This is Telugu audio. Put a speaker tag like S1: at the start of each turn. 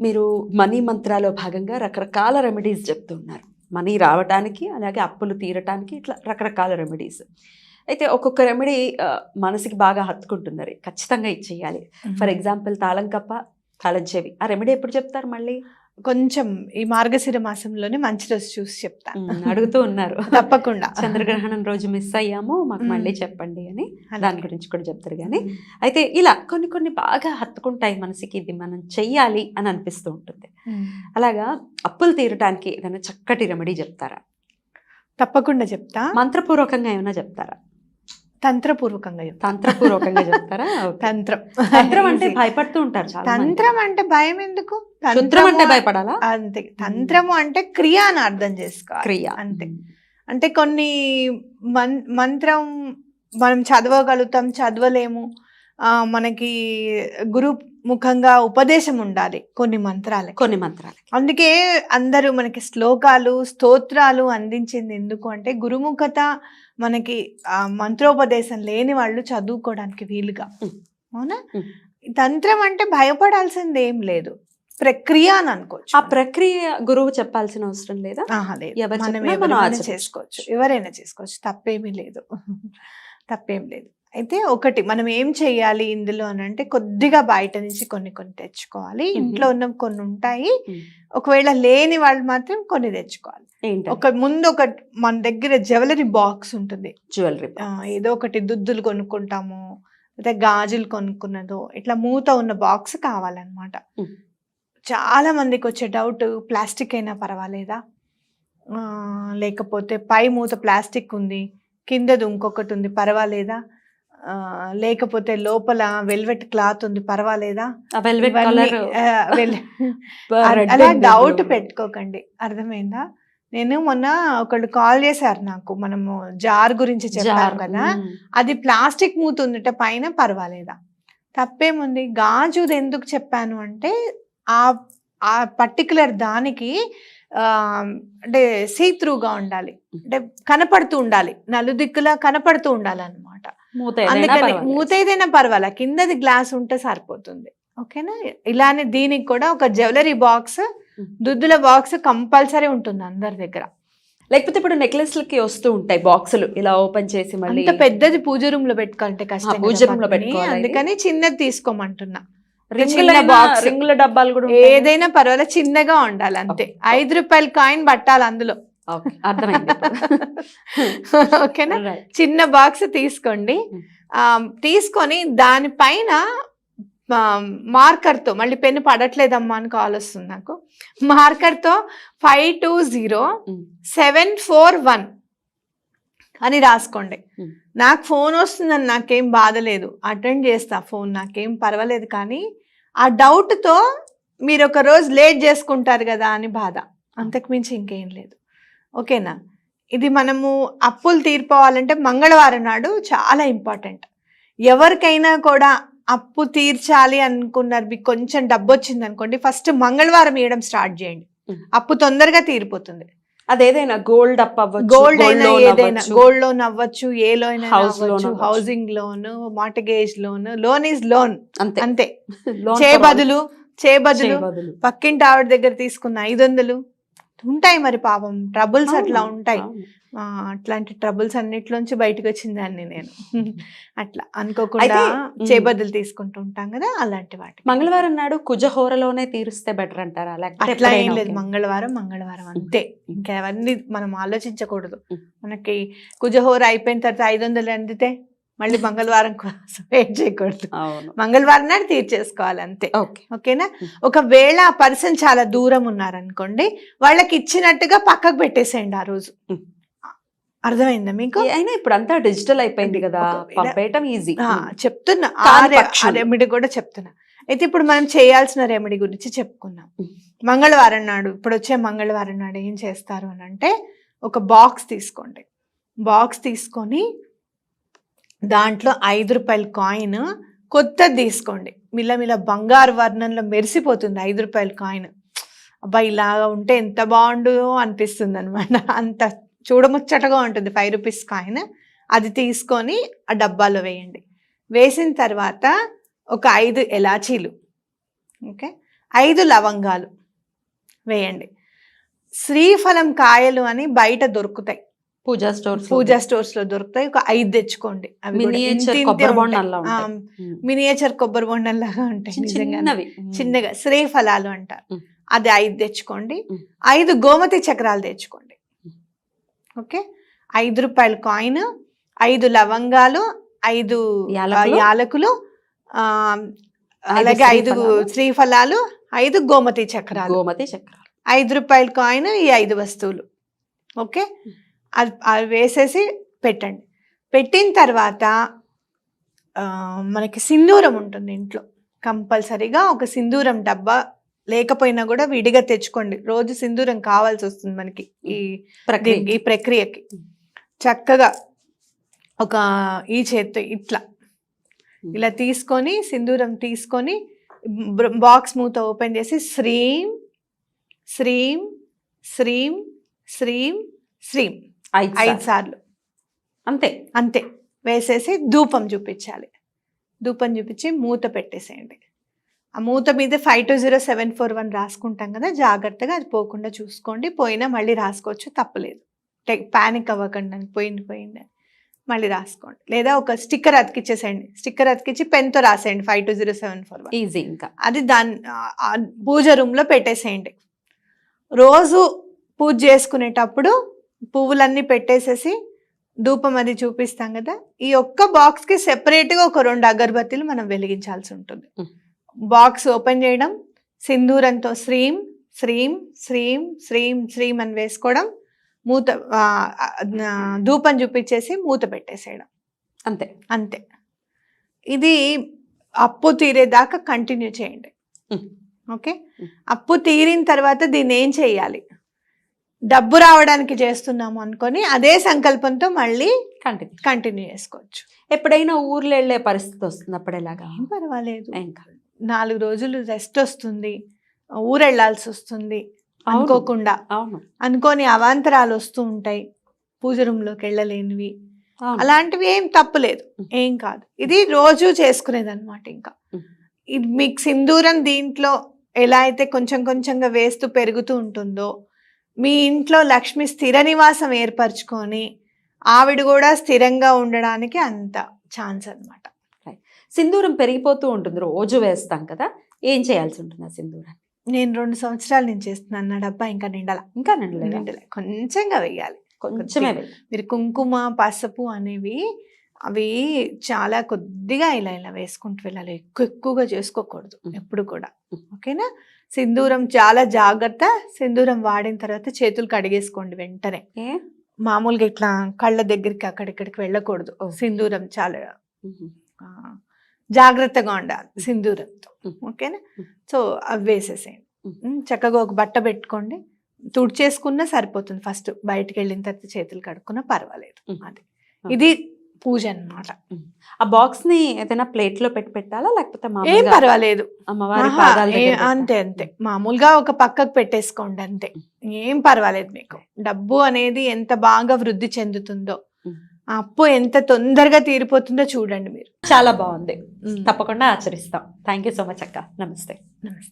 S1: మీరు మనీ మంత్రాలో భాగంగా రకరకాల రెమెడీస్ చెప్తున్నారు మనీ రావడానికి అలాగే అప్పులు తీరటానికి ఇట్లా రకరకాల రెమెడీస్. అయితే ఒక్కొక్క రెమెడీ మనసుకి బాగా హత్తుకుంటున్నారు ఖచ్చితంగా ఇచ్చేయాలి ఫర్ ఎగ్జాంపుల్ తాళం చెవి ఆ రెమెడీ ఎప్పుడు చెప్తారు మళ్ళీ?
S2: కొంచెం ఈ మార్గశిర మాసంలోనే మంచి రోజు చూసి చెప్తా.
S1: అడుగుతూ ఉన్నారు.
S2: తప్పకుండా.
S1: చంద్రగ్రహణం రోజు మిస్ అయ్యాము మాకు. మళ్ళీ చెప్పండి అని. దాని గురించి కూడా చెప్తారు కానీ అయితే ఇలా కొన్ని కొన్ని బాగా హత్తుకుంటాయి మనసుకి ఇది మనం చెయ్యాలి అని అనిపిస్తూ ఉంటుంది. అలాగా అప్పులు తీరటానికి ఏదైనా చక్కటి రెమెడీ చెప్తారా?
S2: తప్పకుండా చెప్తా.
S1: మంత్రపూర్వకంగా ఏమైనా చెప్తారా?
S2: తంత్రపూర్వకంగా
S1: తంత్రపూర్వకంగా చెప్తారా.
S2: తంత్రం.
S1: తంత్రం అంటే. భయపడుతూ ఉంటారు.
S2: తంత్రం అంటే భయం ఎందుకు?
S1: క్షుద్రం అంటే భయపడాలా?
S2: అంతే. తంత్రము అంటే క్రియ అని అర్థం చేసుకోవాలి.
S1: క్రియ.
S2: అంతే. అంటే కొన్ని మన్ మంత్రం మనం చదవగలుగుతాం చదవలేము. మనకి గురు ముఖంగా ఉపదేశం ఉండాలి కొన్ని మంత్రాలకి.
S1: కొన్ని మంత్రాలకి.
S2: అందుకే అందరూ మనకి శ్లోకాలు స్తోత్రాలు అందించింది ఎందుకు అంటే గురుముఖత మనకి ఆ, మంత్రోపదేశం లేని వాళ్ళు చదువుకోవడానికి వీలుగా. అవునా. తంత్రం అంటే భయపడాల్సింది ఏం లేదు. ప్రక్రియ అని అనుకోవచ్చు.
S1: ఆ ప్రక్రియ గురువు చెప్పాల్సిన అవసరం లేదా?
S2: ఎవరైనా. చేసుకోవచ్చు. ఎవరైనా చేసుకోవచ్చు. తప్పేమీ లేదు. తప్పేం లేదు. అయితే ఒకటి మనం ఏం చెయ్యాలి ఇందులో అని అంటే కొద్దిగా బయట నుంచి కొన్ని కొన్ని తెచ్చుకోవాలి. ఇంట్లో ఉన్న కొన్ని ఉంటాయి. ఒకవేళ లేని వాళ్ళు మాత్రం కొన్ని తెచ్చుకోవాలి. ఒక ముందు ఒక మన దగ్గర జ్యువెలరీ బాక్స్ ఉంటుంది.
S1: జ్యువెలరీ
S2: ఏదో ఒకటి దుద్దులు కొనుక్కుంటాము లేదా గాజులు కొనుక్కున్నదో ఇట్లా మూత ఉన్న బాక్స్ కావాలన్నమాట. చాలా మందికి వచ్చే డౌట్ ప్లాస్టిక్ అయినా పర్వాలేదా? లేకపోతే పై మూత ప్లాస్టిక్ ఉంది కిందది ఇంకొకటి ఉంది పర్వాలేదా? లేకపోతే లోపల వెల్వెట్ క్లాత్ ఉంది పర్వాలేదా?
S1: వెల్వెట్
S2: అలా డౌట్ పెట్టుకోకండి. అర్థమైందా? నేను మొన్న ఒకళ్ళు కాల్ చేశారు నాకు మనము జార్ గురించి చెప్పాం కదా. అది ప్లాస్టిక్ మూత ఉందట పైన పర్వాలేదా? తప్పేముంది? గాజుది ఎందుకు చెప్పాను అంటే ఆ ఆ పర్టికులర్ దానికి అంటే సీ త్రూగా ఉండాలి. అంటే కనపడుతూ ఉండాలి. నలుదిక్కులా కనపడుతూ ఉండాలి అనమాట
S1: మూత ఏదైనా
S2: అందుకని. మూత ఏదైనా పర్వాలా కిందది గ్లాస్ ఉంటే సరిపోతుంది ఓకేనా ఇలానే దీనికి కూడా ఒక జ్యువెలరీ బాక్స్ దుద్దుల బాక్స్ కంపల్సరీ ఉంటుంది అందరి దగ్గర
S1: లేకపోతే ఇప్పుడు నెక్లెస్ లకి వస్తూ ఉంటాయి బాక్సులు ఇలా ఓపెన్ చేసి మళ్ళీ
S2: అంత పెద్దది పూజ రూమ్లో పెట్టుకోవాలంటే కష్టం
S1: పూజ room లో. పెట్టుకోవాలి.
S2: అందుకని చిన్నది తీసుకోమంటున్నా
S1: రింగుల డబ్బాలు కూడా.
S2: ఏదైనా పర్వాలేదు చిన్నగా ఉండాలి అంతే. ఐదు రూపాయల కాయిన్ పట్టాలి అందులో
S1: అర్థమైంది
S2: ఓకేనా. చిన్న బాక్స్ తీసుకోండి
S1: Hmm.
S2: తీసుకొని దానిపైన మార్కర్తో మళ్ళీ పెన్ను పడట్లేదమ్మా అని కాల్ వస్తుంది నాకు మార్కర్తో five two zero. Seven four one అని రాసుకోండి
S1: Hmm.
S2: నాకు ఫోన్ వస్తుందని నాకేం బాధ లేదు అటెండ్ చేస్తా ఫోన్ నాకేం పర్వాలేదు కానీ ఆ డౌట్తో మీరు ఒక రోజు లేట్ చేసుకుంటారు కదా అని బాధ అంతకుమించి ఇంకేం లేదు ఓకేనా ఇది మనము అప్పులు తీర్పోవాలంటే మంగళవారం నాడు చాలా ఇంపార్టెంట్ ఎవరికైనా కూడా అప్పు తీర్చాలి అనుకున్నారు మీకు కొంచెం డబ్బు వచ్చింది అనుకోండి ఫస్ట్ మంగళవారం ఇవ్వడం స్టార్ట్ చేయండి. అప్పు తొందరగా తీరిపోతుంది
S1: అదేదైనా గోల్డ్ అప్ అవ్వచ్చు
S2: గోల్డ్ అయినా ఏదైనా. గోల్డ్ లోన్ అవ్వచ్చు ఏ loan. Housing loan mortgage loan loan is loan
S1: అంతే
S2: అంతే చే బదులు చే బదులు. పక్కింటి ఆవిడ దగ్గర తీసుకున్న ఐదు వందలు ఉంటాయి మరి పాపం. ట్రబుల్స్ అట్లా ఉంటాయి. అట్లాంటి ట్రబుల్స్ అన్నిట్లోంచి బయటకు వచ్చిందాన్ని నేను. అట్లా అనుకోకుండా చేబద్దులు తీసుకుంటూ ఉంటాం కదా అలాంటి వాటి
S1: మంగళవారం నాడు కుజహోరలోనే తీరుస్తే బెటర్ అంటారా?
S2: అట్లా ఏం లేదు? మంగళవారం మంగళవారం అంతే. ఇంకా అవన్నీ మనం ఆలోచించకూడదు. మనకి కుజహోర అయిపోయిన తర్వాత ఐదు వందలు అందితే మళ్ళీ మంగళవారం కోసం వెయిట్ చేయకూడదు. మంగళవారం నాడు తీర్చేసుకోవాలి అంతే
S1: ఓకే.
S2: ఓకేనా. ఒకవేళ ఆ పర్సన్ చాలా దూరం ఉన్నారనుకోండి వాళ్ళకి ఇచ్చినట్టుగా పక్కకు పెట్టేసేయండి ఆ రోజు. అర్థమైందా మీకు?
S1: అయినా ఇప్పుడు అంతా డిజిటల్ అయిపోయింది కదా పంపేయటం ఈజీ.
S2: చెప్తున్నా. రెమెడీ కూడా చెప్తున్నా. అయితే ఇప్పుడు మనం చేయాల్సిన రెమెడీ గురించి చెప్పుకున్నాం. మంగళవారం నాడు ఇప్పుడు వచ్చే మంగళవారం నాడు ఏం చేస్తారు అని అంటే ఒక బాక్స్ తీసుకోండి. బాక్స్ తీసుకొని దాంట్లో ఐదు రూపాయల కాయిన్ కొత్తది తీసుకోండి. మిల్లమిల్ల బంగారు వర్ణంలో మెరిసిపోతుంది ఐదు రూపాయల కాయిన్. అబ్బా ఇలాగా ఉంటే ఎంత బాగుండు అనిపిస్తుంది అనమాట అంత చూడముచ్చటగా ఉంటుంది ఫైవ్ రూపీస్ కాయిన్. అది తీసుకొని ఆ డబ్బాలో వేయండి. వేసిన తర్వాత ఒక ఐదు ఎలాచీలు ఓకే? ఐదు లవంగాలు వేయండి. శ్రీఫలం కాయలు అని బయట దొరుకుతాయి.
S1: పూజా స్టోర్స్
S2: పూజా స్టోర్స్లో దొరుకుతాయి. ఒక ఐదు తెచ్చుకోండి.
S1: మినియేచర్ కొబ్బరి
S2: బొండం లాగా ఉంటాయి. చిన్నగా శ్రీఫలాలు అంటారు
S1: ఉమ్.
S2: అది ఐదు తెచ్చుకోండి. ఐదు గోమతి చక్రాలు తెచ్చుకోండి. ఓకే? ఐదు రూపాయల కాయిన్ ఐదు లవంగాలు ఐదు
S1: యాలకులు?
S2: అలాగే ఐదు
S1: శ్రీఫలాలు?
S2: శ్రీఫలాలు ఐదు గోమతి చక్రాలు.
S1: గోమతి చక్రాలు.
S2: ఐదు రూపాయల కాయిన్ ఈ ఐదు వస్తువులు. ఓకే? అది అవి వేసేసి పెట్టండి. పెట్టిన తర్వాత మనకి సింధూరం ఉంటుంది ఇంట్లో. కంపల్సరీగా ఒక సింధూరం డబ్బా లేకపోయినా కూడా విడిగా తెచ్చుకోండి. రోజు సింధూరం కావాల్సి వస్తుంది మనకి ఈ ఈ ప్రక్రియకి. చక్కగా ఒక ఈ చేత్తో ఇట్లా. ఇలా తీసుకొని సింధూరం తీసుకొని బాక్స్ మూత ఓపెన్ చేసి శ్రీం శ్రీం శ్రీం శ్రీం శ్రీం.
S1: ఐదు సార్లు. అంతే.
S2: అంతే. వేసేసి ధూపం చూపించాలి. ధూపం చూపించి మూత పెట్టేసేయండి. ఆ మూత మీద five two zero seven four one రాసుకుంటాం కదా జాగ్రత్తగా అది పోకుండా చూసుకోండి. పోయినా మళ్ళీ రాసుకోవచ్చు తప్పలేదు. ప్యానిక్ అవ్వకండి అని పోయింది పోయింది. మళ్ళీ రాసుకోండి. లేదా ఒక స్టిక్కర్ అతికిచ్చేసేయండి. స్టిక్కర్ అతికిచ్చి పెన్తో రాసేయండి five two zero seven four one.
S1: Easy ఇంకా.
S2: అది దాని పూజ రూమ్లో పెట్టేసేయండి. రోజు పూజ చేసుకునేటప్పుడు పువ్వులన్నీ పెట్టేసేసి ధూపం అది చూపిస్తాం కదా. ఈ ఒక్క బాక్స్కి సెపరేట్గా ఒక రెండు అగరబత్తీలు మనం వెలిగించాల్సి ఉంటుంది. బాక్స్ ఓపెన్ చేయడం సింధూరంతో శ్రీం శ్రీం శ్రీం శ్రీం శ్రీం అని వేసుకోవడం మూత ధూపం చూపించేసి మూత పెట్టేసేయడం.
S1: అంతే.
S2: అంతే. ఇది అప్పు తీరేదాకా కంటిన్యూ చేయండి. ఓకే. అప్పు తీరిన తర్వాత దీన్ని ఏం చేయాలి? డబ్బు రావడానికి చేస్తున్నాము అనుకొని అదే సంకల్పంతో మళ్ళీ
S1: కంటిన్యూ
S2: కంటిన్యూ చేసుకోవచ్చు.
S1: ఎప్పుడైనా ఊర్లో వెళ్ళే పరిస్థితి వస్తుంది అప్పుడు ఎలాగా?
S2: ఏం పర్వాలేదు.
S1: ఇంకా
S2: నాలుగు రోజులు రెస్ట్ వస్తుంది. ఊరు వెళ్ళాల్సి వస్తుంది. అనుకోకుండా.
S1: అవును.
S2: అనుకోని అవాంతరాలు వస్తూ ఉంటాయి. పూజ రూమ్లోకి వెళ్ళలేనివి. అలాంటివి ఏం తప్పులేదు. ఏం కాదు. ఇది రోజు చేసుకునేది అనమాట ఇంకా. ఇది మీకు సింధూరం దీంట్లో ఎలా అయితే కొంచెం కొంచెంగా వేస్తూ పెరుగుతూ ఉంటుందో మీ ఇంట్లో లక్ష్మి స్థిర నివాసం ఏర్పరచుకొని ఆవిడ కూడా స్థిరంగా ఉండడానికి అంత ఛాన్స్ అన్నమాట.
S1: సింధూరం పెరిగిపోతూ ఉంటుంది. రోజు వేస్తాం కదా. ఏం చేయాల్సి ఉంటుంది ఆ సింధూరం
S2: నేను రెండు సంవత్సరాల నుంచి చేస్తున్నాను నా డబ్బా ఇంకా నిండల.
S1: ఇంకా నిండలేదా?
S2: నిండలే. కొంచెంగా వెయ్యాలి.
S1: కొంచెమే.
S2: మీరు కుంకుమ పసుపు అనేవి అవి చాలా కొద్దిగా ఇలా ఇలా వేసుకుంటూ వెళ్ళాలి ఎక్కువ ఎక్కువగా చేసుకోకూడదు. ఎప్పుడు కూడా. ఓకేనా సింధూరం చాలా జాగ్రత్త సింధూరం వాడిన తర్వాత చేతులు కడిగేసుకోండి వెంటనే? మామూలుగా ఇట్లా కళ్ళ దగ్గరికి అక్కడిక్కడికి వెళ్ళకూడదు. సింధూరం చాలా జాగ్రత్తగా ఉండాలి సింధూరంతో. ఓకేనా. సో అవి వేసేసేయండి. చక్కగా ఒక బట్ట పెట్టుకోండి తుడిచేసుకున్నా సరిపోతుంది ఫస్ట్ బయటికి వెళ్ళిన తర్వాత చేతులు కడుక్కున్నా పర్వాలేదు. అది ఇది పూజ అన్నమాట.
S1: ఆ బాక్స్ని ఏదైనా ప్లేట్లో పెట్టి పెట్టాలా? లేకపోతే
S2: ఏం పర్వాలేదు.
S1: అమ్మవారి పాదాల దగ్గర?
S2: అంతే అంతే. మామూలుగా ఒక పక్కకు పెట్టేసుకోండి అంతే. ఏం పర్వాలేదు మీకు. డబ్బు అనేది ఎంత బాగా వృద్ధి చెందుతుందో అప్పు ఎంత తొందరగా తీరిపోతుందో చూడండి మీరు.
S1: చాలా బాగుంది. తప్పకుండా ఆచరిస్తాం. థ్యాంక్ యూ సో మచ్ అక్క. నమస్తే.
S2: నమస్తే.